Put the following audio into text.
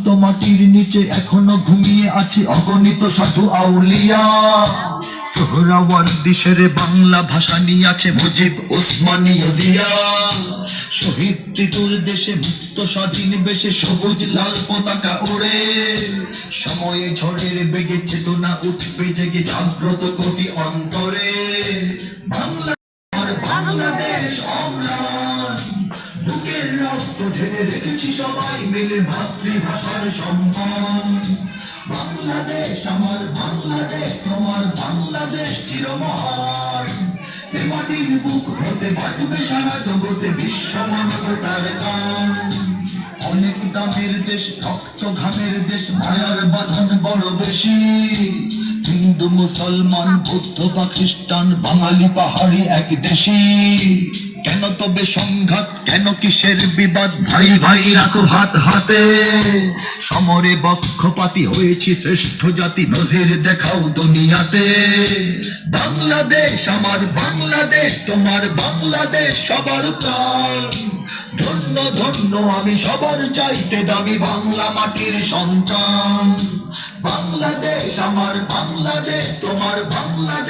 শান্ত মাটির নিচে এখনও ঘুমিয়ে আছে। অগণিত সাধু আউলিয়া। সোহরাওয়ার্দী শেরে বাংলা ভাষা নিয়ে আছে মুজিব ওসমানীয় জিয়া শহীদ তিতুর দেশে মুক্ত স্বাধীন বেশে সবুজ লাল পতাকা ওড়ে। সময়ে ঝড়ের বেগে চেতনা উঠবে জেগে জাগ্রত কোটি অন্তরে। রক্ত ঢেলে রেখেছি সবাই মিলে মাতৃভাষার সম্মান। বাংলাদেশ আমার বাংলাদেশ, তোমার বাংলাদেশ চিরমহান। এ মাটির বুক হতে বাজবে সারা জগতে বিশ্ব মানবতার গান। অনেক দামের দেশ, রক্ত ঘামের দেশ, মায়ার বাঁধন বড় বেশি। হিন্দু, মুসলমান, বৌদ্ধ বা খ্রিস্টান, বাঙালি, পাহাড়ি এক দেশি কেন তবে সংঘাত? কেন কিসের বিবাদ? ভাই ভাই রাখো হাত হাতে। সমরে বক্ষপাতি হয়েছি শ্রেষ্ঠ জাতি নজির দেখাও দুনিয়াতে। বাংলাদেশ আমার বাংলাদেশ তোমার বাংলাদেশ সবার প্রাণ। ধন্য ধন্য আমি সবার চাইতে দামি বাংলা মাটির সন্তান। বাংলাদেশ আমার বাংলাদেশ তোমার বাংলাদেশ